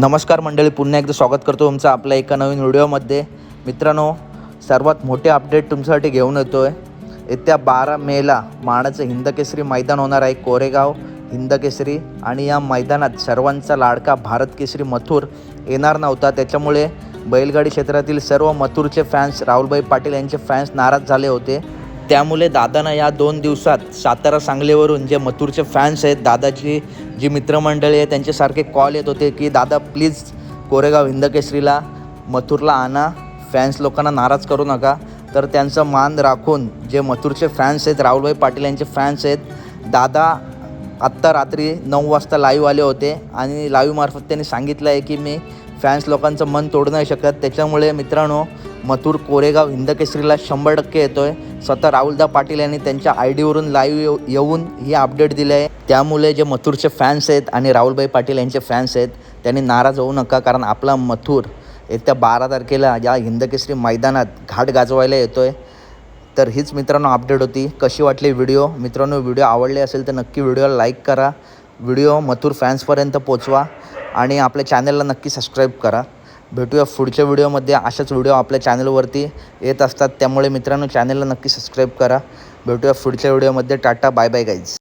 नमस्कार मंडळी पुन्हा एकदा स्वागत करतो तुमचं आपल्या एका नवीन व्हिडिओमध्ये. मित्रांनो सर्वात मोठे अपडेट तुमच्यासाठी घेऊन येतो आहे येत्या बारा मेला माणाचं हिंदकेसरी मैदान होणार आहे कोरेगाव हिंदकेसरी आणि या मैदानात सर्वांचा लाडका भारत केसरी मथुर येणार नव्हता. त्याच्यामुळे बैलगाडी क्षेत्रातील सर्व मथुरचे फॅन्स राहुलभाई पाटील यांचे फॅन्स नाराज झाले होते. त्यामुळे दादानं या दोन दिवसात सातारा सांगलीवरून जे मथुरचे फॅन्स आहेत दादाची जी मित्रमंडळी आहे त्यांच्यासारखे कॉल येत होते की दादा प्लीज कोरेगाव हिंदकेसरीला मथुरला आणा. फॅन्स लोकांना नाराज करू नका. तर त्यांचं मान राखून जे मथुरचे फॅन्स आहेत राहुलभाई पाटील यांचे फॅन्स आहेत दादा आत्ता रात्री नऊ वाजता लाईव्ह आले होते आणि लाईव्हमार्फत त्यांनी सांगितलं आहे की मी फॅन्स लोकांचं मन तोडू नाही शकत. त्याच्यामुळे मित्रांनो मथुर कोरेगाव हिंदकेसरीला शंभर टक्के येतो आहे स्वतः राहुलदा पाटील यांनी त्यांच्या आय डीवरून लाईव्ह येऊ येऊन ही अपडेट दिली आहे. त्यामुळे जे मथुरचे फॅन्स आहेत आणि राहुलभाई पाटील यांचे फॅन्स आहेत त्यांनी नाराज होऊ नका कारण आपला मथुर येत्या बारा तारखेला या हिंदकेसरी मैदानात घाट गाजवायला येतो आहे तर हीच मित्रांनो अपडेट होती. कशी वाटली व्हिडिओ मित्रांनो व्हिडिओ आवडले असेल तर नक्की व्हिडिओला लाईक करा. व्हिडिओ मथुर फॅन्सपर्यंत पोचवा आणि आपल्या चॅनलला नक्की सबस्क्राईब करा. भेटूया पुढच्या व्हिडिओमध्ये अशाच व्हिडिओ आपल्या चॅनलवरती येत असतात. त्यामुळे मित्रांनो चॅनलला नक्की सबस्क्राईब करा. भेटूया पुढच्या व्हिडिओमध्ये टाटा बाय बाय गाईज